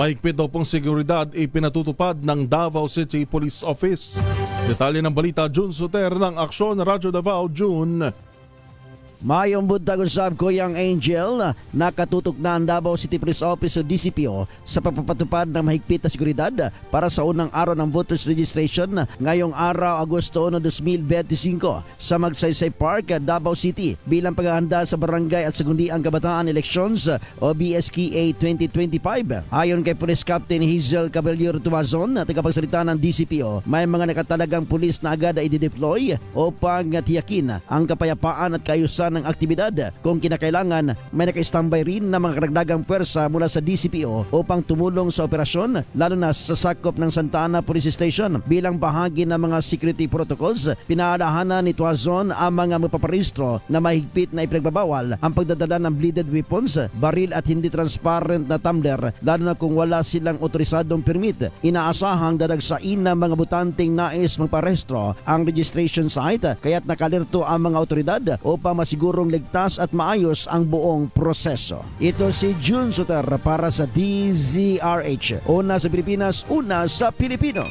Mahigpit daw pong seguridad ipinatutupad ng Davao City Police Office. Detalye ng balita June Soter ng Aksyon Radyo Davao June. Mayong buntag usab ko yung Angel, nakatutok na ang Davao City Police Office o DCPO sa pagpapatupad ng mahigpit na seguridad para sa unang araw ng voters registration ngayong araw Agosto 1, 2025 sa Magsaysay Park, Davao City bilang paghahanda sa barangay at segundiang kabataan elections o BSKA 2025. Ayon kay Police Captain Hazel Caballero Tuazon, tagapagsalita ng DCPO, may mga nakatalagang pulis na agad ay i-deploy upang tiyakin ang kapayapaan at kaayusan ng aktibidad. Kung kinakailangan, may naka-standby rin na mga karagdagang pwersa mula sa DCPO upang tumulong sa operasyon lalo na sa sakop ng Santa Ana Police Station bilang bahagi ng mga security protocols. Pinaalahanan ni Tuazon ang mga mapaparehistro na mahigpit na ipinagbabawal ang pagdadala ng bleeded weapons, baril at hindi transparent na tumbler lalo na kung wala silang otorisadong permit. Inaasahang dadagsain ng mga butanteng nais magparehistro ang registration site kaya't nakalerto ang mga otoridad upang masigurong ligtas at maayos ang buong proseso. Ito si June Suter para sa DZRH. Una sa Pilipinas, una sa Pilipino.